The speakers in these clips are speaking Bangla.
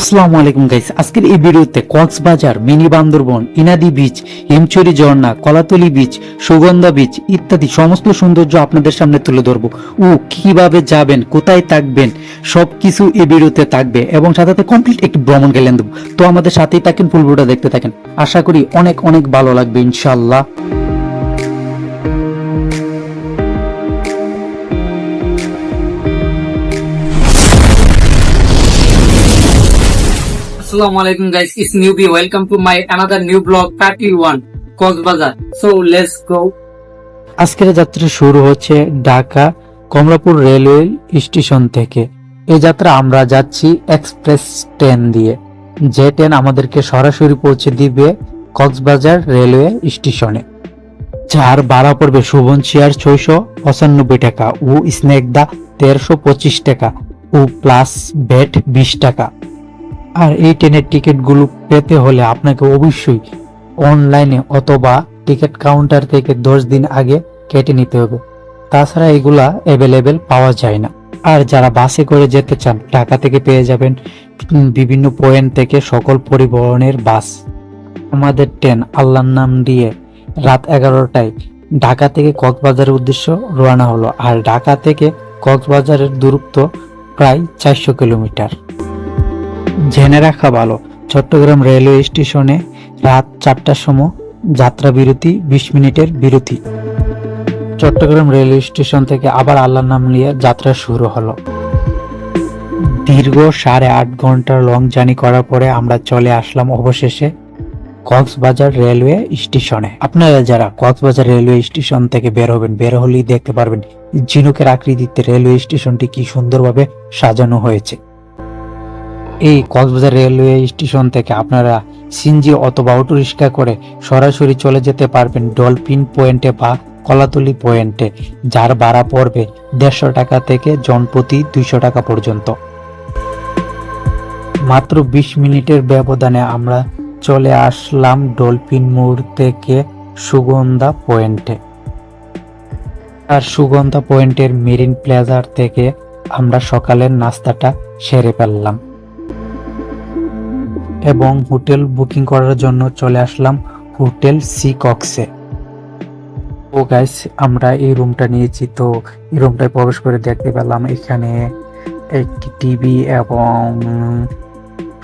আসসালামু আলাইকুম গাইস। আজকের এই ভিডিওতে কক্সবাজার, মিনি বান্দরবন, ইনাদি বিচ হিমচুরি ঝর্ণা, কলাতলি বিচ সুগন্ধা বিচ ইত্যাদি সমস্ত সৌন্দর্য আপনাদের সামনে তুলে ধরবো। ও, কীভাবে যাবেন, কোথায় থাকবেন, সবকিছু এই ভিডিওতে থাকবে এবং সাথে সাথে কমপ্লিট একটি ভ্রমণ গেলেন দেবো তো আমাদের সাথেই থাকেন ফুল ভিডিওটা দেখতে থাকেন। আশা করি অনেক অনেক ভালো লাগবে ইনশাল্লাহ Assalamu alaikum guys, it's newbie. Welcome to my another new blog, Party One, Coxbazar. So let's go. আজকের যাত্রা শুরু হচ্ছে ঢাকা কমলাপুর রেলওয়ে স্টেশন থেকে এই যাত্রা আমরা যাচ্ছি এক্সপ্রেস ট্রেন দিয়ে যে ট্রেন আমাদেরকে সরাসরি পৌঁছে দিবে কক্সবাজার রেলওয়ে স্টেশনে যার ভাড়া পড়বে সুবন চেয়ার ছয়শো পঁচানব্বই টাকা ও স্নেকদা তেরোশো পঁচিশ টাকা ও প্লাস ভেট বিশ টাকা আর এই ট্রেনের টিকিটগুলো পেতে হলে আপনাকে অবশ্যই অনলাইনে অথবা টিকিট কাউন্টার থেকে দশ দিন আগে কেটে নিতে হবে। তাছাড়া এগুলা অ্যাভেলেবেল পাওয়া যায় না। আর যারা বাসে করে যেতে চান, ঢাকা থেকে পেয়ে যাবেন বিভিন্ন পয়েন্ট থেকে সকল পরিবহনের বাস। আমাদের ট্রেন আল্লাহর নাম দিয়ে রাত এগারোটায় ঢাকা থেকে কক্সবাজারের উদ্দেশ্য রওনা হলো। আর ঢাকা থেকে কক্সবাজারের দূরত্ব প্রায় চারশো কিলোমিটার। জেনে রাখা ভালো। চট্টগ্রাম রেলওয়ে স্টেশনে রাত চারটার সময় যাত্রা বিরতি, বিশ মিনিটের বিরতি। চট্টগ্রাম রেলওয়ে স্টেশন থেকে আবার আল্লাহর নাম নিয়ে যাত্রা শুরু হলো। দীর্ঘ সাড়ে আট ঘণ্টার লং জার্নি করার পরে আমরা চলে আসলাম অবশেষে কক্সবাজার রেলওয়ে স্টেশনে। আপনারা যারা কক্সবাজার রেলওয়ে স্টেশন থেকে বের হবেন, বের হলেই দেখতে পারবেন ঝিনুকের আকৃতিতে রেলওয়ে স্টেশনটি কি সুন্দরভাবে সাজানো হয়েছে। এই কক্সবাজার রেলওয়ে স্টেশন থেকে আপনারা সিনজি অথবা অটো রিক্সা করে সরাসরি চলে যেতে পারবেন ডলফিন পয়েন্টে বা কলাতলি পয়েন্টে, যার ভাড়া পড়বে দেড়শো টাকা থেকে জনপ্রতি দুইশো টাকা পর্যন্ত। মাত্র বিশ মিনিটের ব্যবধানে আমরা চলে আসলাম ডলফিন মোড় থেকে সুগন্ধা পয়েন্টে। আর সুগন্ধা পয়েন্টের মেরিন প্লাজার থেকে আমরা সকালের নাস্তাটা সেরে ফেললাম। এবং হোটেল বুকিং করার জন্য চলে আসলাম হোটেল সি কক্সে ও গাইস আমরা এই রুমটা নিয়েছি। তো এই রুমটায় প্রবেশ করে দেখতে পেলাম এখানে একটি টিভি এবং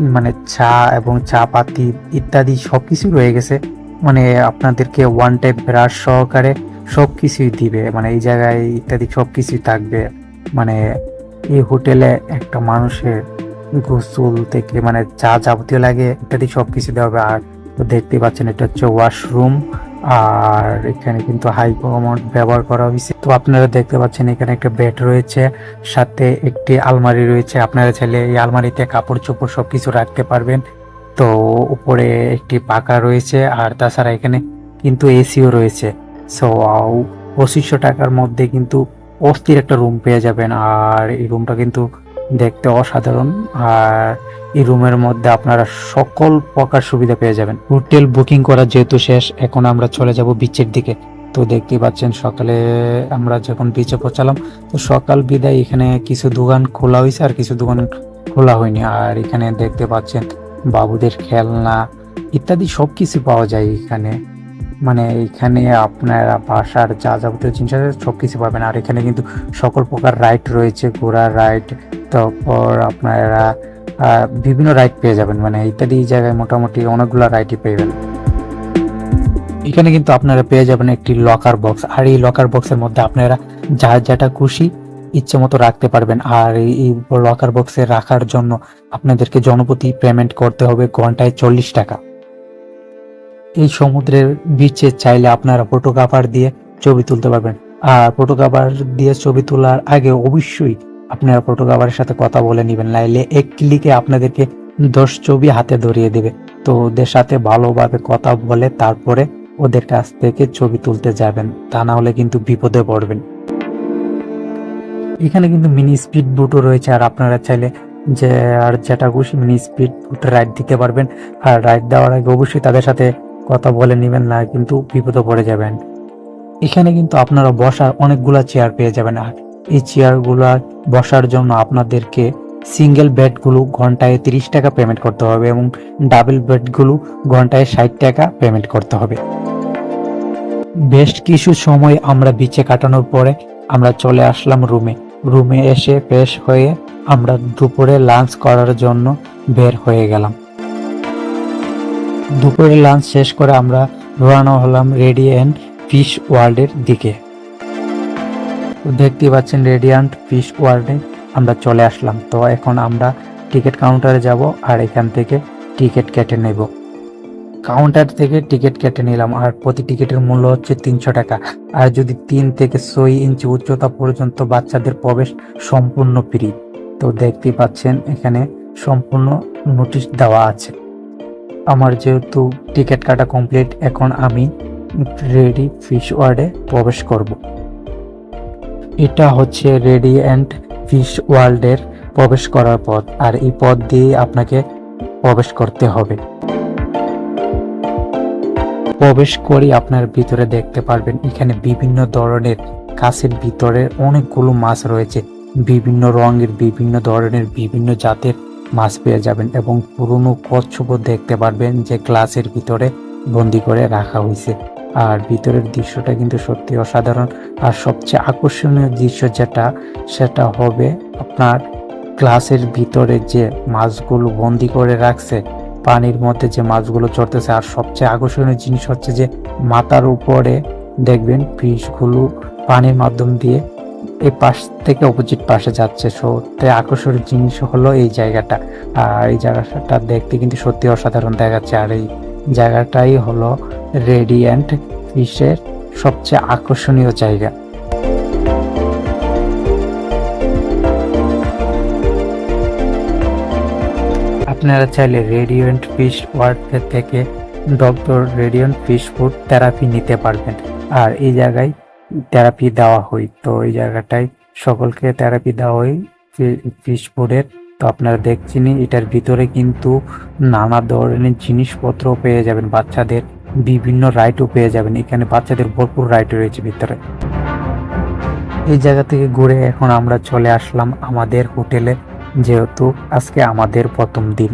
মানে চা এবং চা পাতি ইত্যাদি সবকিছু রয়ে গেছে। মানে আপনাদেরকে ওয়ান টাইপ ব্রাশ সহকারে সব কিছুই দিবে। মানে এই জায়গায় ইত্যাদি সব কিছুই থাকবে। মানে এই হোটেলে একটা মানুষের গোসল থেকে মানে যা যাবতীয় লাগে ইত্যাদি সব কিছু দেওয়া হবে। আর দেখতে পাচ্ছেন, এটা হচ্ছে ওয়াশরুম আর এখানে কিন্তু হাই অ্যামাউন্ট ব্যবহার করা হয়েছে। তো আপনারা দেখতে পাচ্ছেন, এখানে একটা বেড রয়েছে, সাথে একটি আলমারি রয়েছে। আপনারা চাইলে এই আলমারিতে কাপড় চোপড় সব কিছু রাখতে পারবেন। তো উপরে একটি পাকা রয়েছে, আর তাছাড়া এখানে কিন্তু এসিও রয়েছে। সো পঁচিশশো টাকার মধ্যে কিন্তু অস্থির একটা রুম পেয়ে যাবেন। আর এই রুমটা কিন্তু দেখতে অসাধারণ। আর এই রুমের মধ্যে আপনারা সকল প্রকার সুবিধা পেয়ে যাবেন। হোটেল বুকিং করা যেহেতু শেষ, এখন আমরা চলে যাব বিচের দিকে। তো দেখতেই পাচ্ছেন, সকালে আমরা যখন বিচে পৌঁছালাম, তো সকাল বিদায় এখানে কিছু দোকান খোলা হয়েছে আর কিছু দোকান খোলা হয়নি। আর এখানে দেখতে পাচ্ছেন, বাবুদের খেলনা ইত্যাদি সব কিছু পাওয়া যায় এখানে। মানে এখানে আপনারা বাসার যা যাবতীয় জিনিস আছে সব কিছু পাবেন। আর এখানে কিন্তু সকল প্রকার রাইড রয়েছে, ঘোড়ার রাইড তারপর আপনারা বিভিন্ন রাইড পেয়ে যাবেন। মানে ইত্যাদি জায়গায় মোটামুটি অনেকগুলো রাইডই পেয়ে এখানে কিন্তু আপনারা পেয়ে যাবেন একটি লকার বক্স আর এই লকার বক্সের মধ্যে আপনারা যা যেটা খুশি, ইচ্ছে মতো রাখতে পারবেন। আর এই লকার বক্সে রাখার জন্য আপনাদেরকে জনপ্রতি পেমেন্ট করতে হবে ঘন্টায় চল্লিশ টাকা। এই সমুদ্রের বিচে চাইলে আপনারা ফটোগ্রাফার দিয়ে ছবি তুলতে পারবেন। আর ফটোগ্রাফার দিয়ে ছবি তোলার আগে অবশ্যই আপনারা ফটোগ্রাফারের সাথে কথা বলে নেবেন নাইলে এক ক্লিকে আপনাদেরকে দশ ছবি হাতে ধরিয়ে দেবে। তো ওদের সাথে ভালোভাবে কথা বলে তারপরে ওদের কাছ থেকে ছবি তুলতে যাবেন। তা না হলে কিন্তু বিপদে পড়বেন। এখানে কিন্তু মিনি স্পিড বুটও রয়েছে। আর আপনারা চাইলে যে, আর যেটা খুশি মিনি স্পিড বুট রাইড দিতে পারবেন। আর রাইড দেওয়ার আগে অবশ্যই তাদের সাথে কথা বলে নেবেন না, কিন্তু বিপদে পড়ে যাবেন। এখানে কিন্তু আপনারা বসার অনেকগুলা চেয়ার পেয়ে যাবেন। আর এই চেয়ারগুলা বসার জন্য আপনাদেরকে সিঙ্গেল বেডগুলো ঘন্টায় তিরিশ টাকা পেমেন্ট করতে হবে এবং ডাবল বেডগুলো ঘন্টায় ষাট টাকা পেমেন্ট করতে হবে। বেশ কিছু সময় আমরা বিচে কাটানোর পরে আমরা চলে আসলাম রুমে রুমে এসে ফ্রেশ হয়ে আমরা দুপুরে লাঞ্চ করার জন্য বের হয়ে গেলাম। দুপুরে লাঞ্চ শেষ করে আমরা রওনা হলাম রেডি অ্যান্ড ফিশ ওয়ার্ল্ডের দিকে। দেখতে পাচ্ছেন রেডিয়ান্ট ফিশ ওয়ার্ল্ডে আমরা চলে আসলাম। তো এখন আমরা টিকিট কাউন্টারে যাব আর এখান থেকে টিকিট কেটে নেব। কাউন্টার থেকে টিকিট কেটে নিলাম আর প্রতি টিকিটের মূল্য হচ্ছে তিনশো টাকা। আর যদি তিন থেকে ছয় ইঞ্চি উচ্চতা পর্যন্ত বাচ্চাদের প্রবেশ সম্পূর্ণ ফ্রি তো দেখতে পাচ্ছেন এখানে সম্পূর্ণ নোটিশ দেওয়া আছে। আমার যেহেতু টিকিট কাটা কমপ্লিট এখন আমি রেডি ফিশ ওয়ার্ডে প্রবেশ করব। এটা হচ্ছে রেডি অ্যান্ড ফিশ ওয়ার্ল্ডের প্রবেশ করার পথ, আর এই পথ দিয়ে আপনাকে প্রবেশ করতে হবে। প্রবেশ করেই আপনার ভিতরে দেখতে পারবেন, এখানে বিভিন্ন ধরনের কাছের ভিতরে অনেকগুলো মাছ রয়েছে। বিভিন্ন রঙের, বিভিন্ন ধরনের, বিভিন্ন জাতের মাছ পেয়ে যাবেন এবং পুরনো কচ্ছপও দেখতে পারবেন যে গ্লাসের ভিতরে বন্দি করে রাখা হয়েছে। আর ভিতরের দৃশ্যটা কিন্তু সত্যি অসাধারণ। আর সবচেয়ে আকর্ষণীয় দৃশ্য যেটা, সেটা হবে আপনার গ্লাসের ভিতরে যে মাছগুলো বন্দি করে রাখছে, পানির মধ্যে যে মাছগুলো চড়তেছে। আর সবচেয়ে আকর্ষণীয় জিনিস হচ্ছে যে মাথার উপরে দেখবেন ফিশগুলো পানির মাধ্যম দিয়ে এই পাশ থেকে অপোজিট পাশে যাচ্ছে। সত্যি আকর্ষণীয় জিনিস হলো এই জায়গাটা। আর এই জায়গাটা দেখতে কিন্তু সত্যি অসাধারণ দেখাচ্ছে। আর এই জায়গাটাই হলো রেডিয়েন্ট ফিশের সবচেয়ে আকর্ষণীয় জায়গা। আপনারা চাইলে রেডিয়েন্ট ফিশ ওয়ার্ড থেকে doctor radiant fish food therapy নিতে পারবেন। আর এই জায়গায় থেরাপি দেওয়া হয়। তো এই জায়গাটায় সকলকে থেরাপি দেওয়া হয় ফিশ ফুডের তো আপনারা দেখছেন এটার ভিতরে কিন্তু নানা ধরনের জিনিসপত্র পেয়ে যাবেন, বাচ্চাদের বিভিন্ন রাইডও পেয়ে যাবেন। এখানে বাচ্চাদের ভরপুর রাইড রয়েছে ভিতরে। এই জায়গা থেকে ঘুরে এখন আমরা চলে আসলাম আমাদের হোটেলে, যেহেতু আজকে আমাদের প্রথম দিন।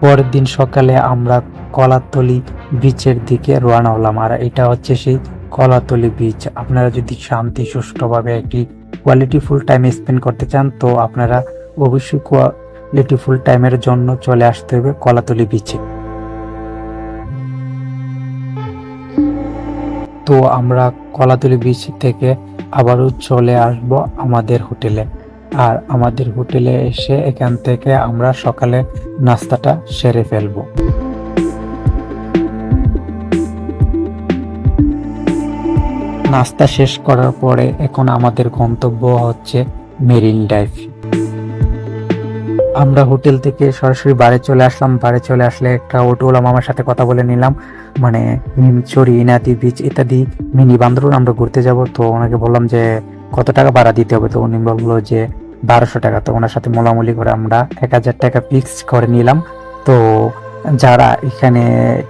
পরের দিন সকালে আমরা কলাতলি বিচের দিকে রওনা হলাম, আর এটা হচ্ছে সেই কলাতলি বিচ আপনারা যদি শান্তি সুষ্ঠুভাবে একটি কোয়ালিটি ফুল টাইম স্পেন্ড করতে চান, তো আপনারা অবশ্যই কোয়ালিটি ফুল টাইমের জন্য চলে আসতে হবে কলাতলি বিচে তো আমরা কলাতলি বিচ থেকে আবারও চলে আসব আমাদের হোটেলে। আর আমাদের হোটেলে এসে এখান থেকে আমরা সকালে নাস্তাটা সেরে ফেলব। নাস্তা শেষ করার পরে এখন আমাদের গন্তব্য হচ্ছে মেরিন ড্রাইভ। আমরা হোটেল থেকে সরাসরি বাড়ি চলে আসলাম। বাড়ি চলে আসলে একটা অটোওয়ালা মামার সাথে কথা বলে নিলাম। মানে চরি ইনাতি বিচ ইত্যাদি মিনি বান্দরবান আমরা ঘুরতে যাব। তো ওনাকে বললাম যে, কত টাকা ভাড়া দিতে হবে? তো উনি বলল যে, বারোশো টাকা। তো ওনার সাথে মোলামুলি করে আমরা এক হাজার টাকা ফিক্স করে নিলাম। তো যারা এখানে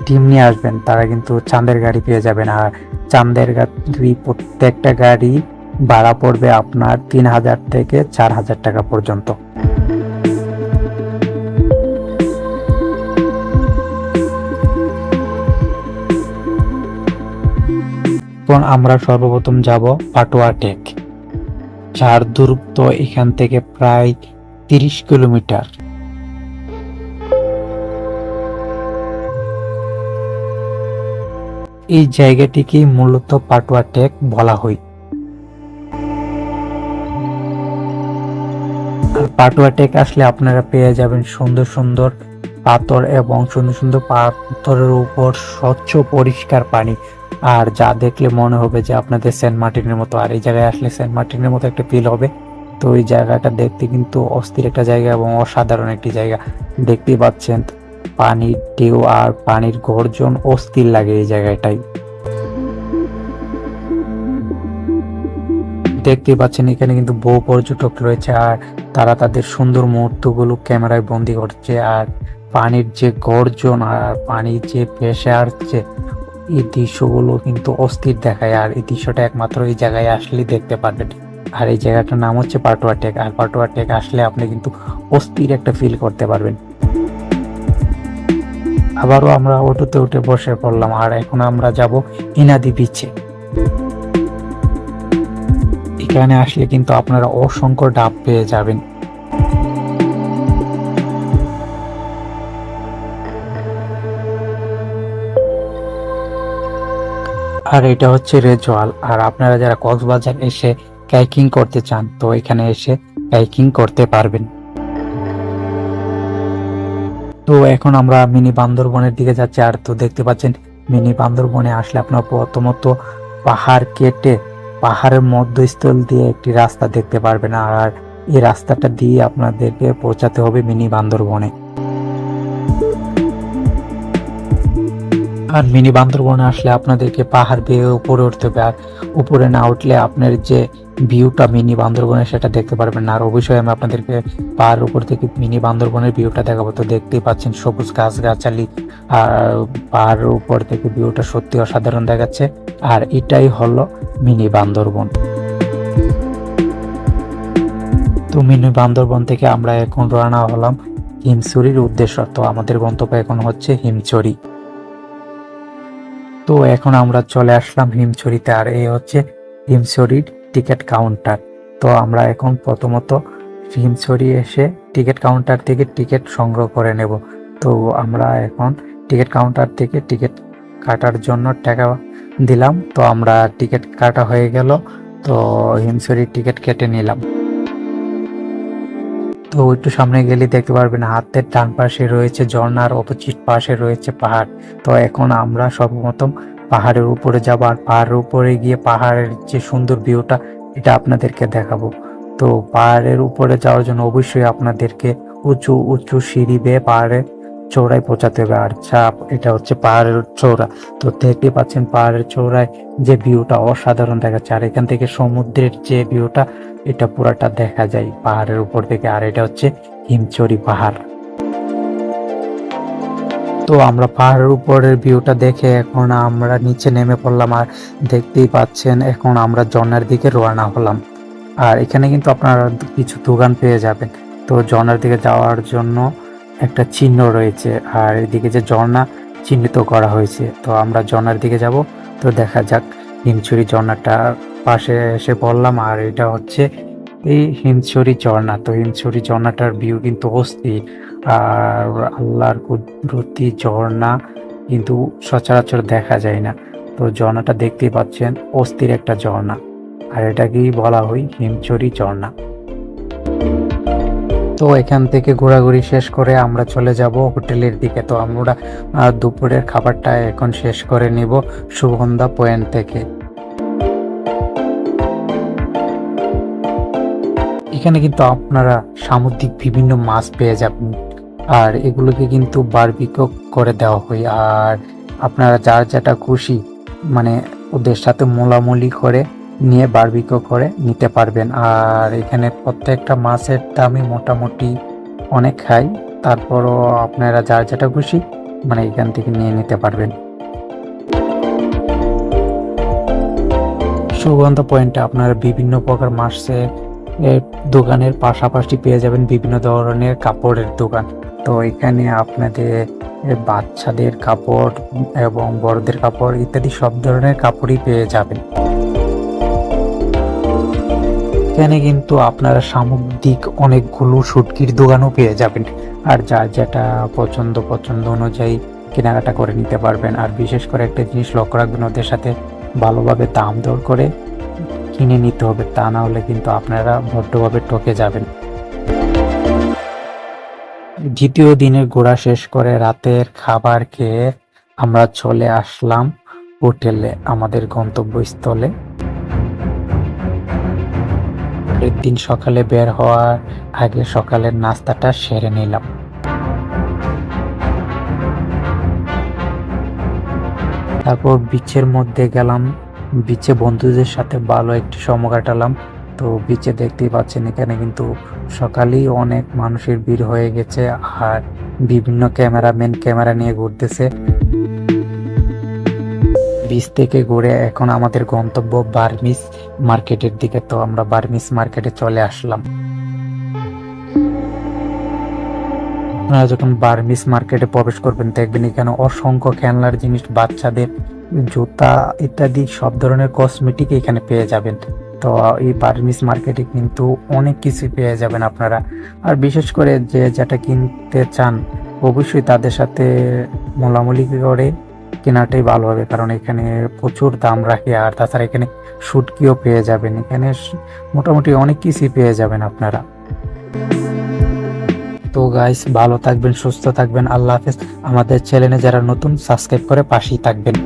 টিম নিয়ে আসবেন, তারা কিন্তু চাঁদের গাড়ি পেয়ে যাবেন। আর চাঁদের গাড়ি প্রত্যেকটা গাড়ি ভাড়া পড়বে আপনার তিন হাজার থেকে চার হাজার টাকা পর্যন্ত। এখন আমরা সর্বপ্রথম যাব পাটোয়া টেক যার দূরত্ব এখান থেকে প্রায় তিরিশ কিলোমিটার। এই জায়গাটিকে মূলত পাটুয়া টেক বলা হয়। পাটুয়া টেক আসলে আপনারা পেয়ে যাবেন সুন্দর সুন্দর পাথর এবং সুন্দর সুন্দর পাথরের উপর স্বচ্ছ পরিষ্কার পানি। আর যা দেখলে মনে হবে যে আপনাদের সেন্ট মার্টিনের মতো, আর এই জায়গায় আসলে সেন্ট মার্টিনের মতো একটা ফিল হবে। তো এই জায়গাটা দেখতে কিন্তু অস্থির একটা জায়গা এবং অসাধারণ একটি জায়গা। দেখতেই পাচ্ছেন পানির ঢেউ আর পানির গর্জন অস্থির লাগে এই জায়গাটাই দেখতে পাচ্ছেন, এখানে কিন্তু বহু পর্যটক রয়েছে আর তারা তাদের সুন্দর মুহূর্তগুলো ক্যামেরায় বন্দি করছে আর পানির যে গর্জন আর পানির যে ভেসে আসছে এই দৃশ্যগুলো কিন্তু অস্থির দেখায় আর এই দৃশ্যটা একমাত্র এই জায়গায় আসলেই দেখতে পারবেন। আর এই জায়গাটার নাম হচ্ছে পাটোয়া টেক। আর পাটোয়া টেক আসলে আপনি কিন্তু অস্থির একটা ফিল করতে পারবেন। আবারও আমরা অটোতে উঠে বসে পড়লাম, আর এখন আমরা যাব ইনাদি বিচে এখানে আসলে কিন্তু আপনারা অসংখ্য ডাব পেয়ে যাবেন। আর এটা হচ্ছে রেজওয়াল, আর আপনারা যারা কক্সবাজার এসে কাইকিং করতে চান, তো এখানে এসে কাইকিং করতে পারবেন। তো এখন আমরা মিনি বান্দরবনের দিকে যাচ্ছি। আর তো দেখতে পাচ্ছেন, মিনি বান্দরবনে আসলে আপনার প্রথমত পাহাড় কেটে পাহাড়ের মধ্যস্থল দিয়ে একটি রাস্তা দেখতে পারবেন। আর এই রাস্তাটা দিয়ে আপনাদেরকে পৌঁছাতে হবে মিনি বান্দরবনে। আর মিনি বান্দরবনে আসলে আপনাদেরকে পাহাড় বেয়ে উপরে উঠতে হবে। আর উপরে না উঠলে আপনার যে ভিউটা মিনি বান্দরবনে সেটা দেখতে পারবেন না। আর অবশ্যই আমি আপনাদেরকে পাহাড়ের উপর থেকে মিনি বান্দরবনের ভিউটা দেখাবো। তো দেখতেই পাচ্ছেন সবুজ গাছ গাছালি আর পাহাড়ের উপর থেকে ভিউটা সত্যি অসাধারণ দেখাচ্ছে। আর এটাই হলো মিনি বান্দরবন। তো মিনি বান্দরবন থেকে আমরা এখন রওনা হলাম হিমছড়ির উদ্দেশ্য। তো আমাদের গন্তব্য এখন হচ্ছে হিমছড়ি। তো এখন আমরা চলে আসলাম হিমছড়িতে, আর এই হচ্ছে হিমছড়ির টিকিট কাউন্টার। তো আমরা এখন প্রথমত হিমছড়ি এসে টিকিট কাউন্টার থেকে টিকিট সংগ্রহ করে নেব। তো আমরা এখন টিকিট কাউন্টার থেকে টিকিট কাটার জন্য টাকা দিলাম। তো আমরা টিকিট কাটা হয়ে গেল। তো হিমছড়ির টিকিট কেটে নিলাম। তো একটু সামনে গেলে দেখতে পারবেন, হাতের ডান পাশে রয়েছে ঝর্ণার অপোজিট পাশে রয়েছে পাহাড়। তো এখন আমরা সর্বপ্রথম পাহাড়ের উপরে যাব আর পাহাড়ের উপরে গিয়ে পাহাড়ের যে সুন্দর ভিউটা, এটা আপনাদেরকে দেখাবো। তো পাহাড়ের উপরে যাওয়ার জন্য অবশ্যই আপনাদেরকে উঁচু উঁচু সিঁড়ি বেয়ে পাহাড়ের চৌড়ায় পৌঁছাতে হবে। আর চাপ, এটা হচ্ছে পাহাড়ের চৌড়া তো দেখতে পাচ্ছেন পাহাড়ের চৌড়ায় যে ভিউটা অসাধারণ দেখাচ্ছে। আর এখান থেকে সমুদ্রের যে ভিউটা, এটা পুরাটা দেখা যায় পাহাড়ের উপর থেকে। আর এটা হচ্ছে হিমচরি পাহাড়। তো আমরা পাহাড়ের উপরের ভিউটা দেখে এখন আমরা নিচে নেমে পড়লাম। আর দেখতেই পাচ্ছেন এখন আমরা ঝর্ণার দিকে রওনা হলাম। আর এখানে কিন্তু আপনারা কিছু দোকান পেয়ে যাবেন। তো ঝর্ণার দিকে যাওয়ার জন্য একটা চিহ্ন রয়েছে আর এদিকে যে ঝর্ণা চিহ্নিত করা হয়েছে। তো আমরা ঝর্ণার দিকে যাব। তো দেখা যাক হিমছড়ি ঝর্ণাটার পাশে এসে পড়লাম আর এটা হচ্ছে এই হিমছড়ি ঝর্ণা। তো হিমছড়ি ঝর্ণাটার ভিউ কিন্তু অস্থির। আর আল্লাহর কুদরতি ঝর্ণা কিন্তু সচরাচর দেখা যায় না। তো ঝর্ণাটা দেখতেই পাচ্ছেন অস্থির একটা ঝর্ণা। আর এটাকেই বলা হয় হিমছড়ি ঝর্ণা। তো এখান থেকে ঘোরাঘুরি শেষ করে আমরা চলে যাব হোটেলের দিকে। তো আমরা দুপুরের খাবারটা এখন শেষ করে নিব সুগন্ধা পয়েন্ট থেকে। এখানে কিন্তু আপনারা সামুদ্রিক বিভিন্ন মাছ পেয়ে যাবেন। আর এগুলোকে কিন্তু বারবিকো করে দেওয়া হয়। আর আপনারা যার যেটা খুশি মানে ওদের সাথে মোলামুলি করে নিয়ে বারবিকো করে নিতে পারবেন। আর এখানে প্রত্যেকটা মাছের দামই মোটামুটি অনেক হাই তারপরও আপনারা যার যেটা খুশি মানে এখান থেকে নিয়ে নিতে পারবেন। সুগন্ধ পয়েন্টে আপনারা বিভিন্ন প্রকার এর দোকানের পাশাপাশি পেয়ে যাবেন বিভিন্ন ধরনের কাপড়ের দোকান। তো এখানে আপনাদের বাচ্চাদের কাপড় এবং বড়দের কাপড় ইত্যাদি সব ধরনের কাপড়ই পেয়ে যাবেন। এখানে কিন্তু আপনারা সামুদ্রিক অনেকগুলো সুটকির দোকানও পেয়ে যাবেন। আর যা যেটা পছন্দ পছন্দ অনুযায়ী কেনাকাটা করে নিতে পারবেন। আর বিশেষ করে একটা জিনিস লক্ষ্য রাখবেন, ওদের সাথে ভালোভাবে দাম দর করে কিনে নিতে হবে। তা না হলে কিন্তু আপনারা বড্ডভাবে ঠকে যাবেন। দ্বিতীয় দিনের ঘোরা শেষ করে রাতের খাবার খেয়ে আমরা চলে আসলাম হোটেলে, আমাদের গন্তব্যস্থলে। পরের দিন সকালে বের হওয়ার আগে সকালের নাস্তাটা সেরে নিলাম। তারপর বিচের মধ্যে গেলাম। বিচে বন্ধুদের সাথে ভালো একটি সময় কাটালাম। তো বিচে দেখতেই পাচ্ছেন, এখানে কিন্তু সকালেই অনেক মানুষের ভিড় হয়ে গেছে আর বিভিন্ন ক্যামেরাম্যান ক্যামেরা নিয়ে ঘুরতেছে। বিচ থেকে ঘুরে এখন আমাদের গন্তব্য বার্মিস মার্কেটের দিকে। তো আমরা বার্মিস মার্কেটে চলে আসলাম। আপনারা যখন বার্মিস মার্কেটে প্রবেশ করবেন, দেখবেন এখানে অসংখ্য খেলনার জিনিস, বাচ্চাদের জুতা ইত্যাদি, সব ধরনের কসমেটিক এখানে পেয়ে যাবেন। তো এই বার্মিস মার্কেটে কিন্তু অনেক কিছু পেয়ে যাবেন আপনারা। আর বিশেষ করে যে যেটা কিনতে চান, অবশ্যই তাদের সাথে মোলামুলি করে কেনাটাই ভালো হবে, কারণ এখানে প্রচুর দাম রাখে, আর তাছাড়া এখানে শুটকিও পেয়ে যাবেন। এখানে মোটামুটি অনেক কিছুই পেয়ে যাবেন আপনারা। তো গাইস ভালো থাকবেন, সুস্থ থাকবেন, আল্লাহ হাফেজ। আমাদের চ্যানেলে যারা নতুন সাবস্ক্রাইব করে পাশেই থাকবেন।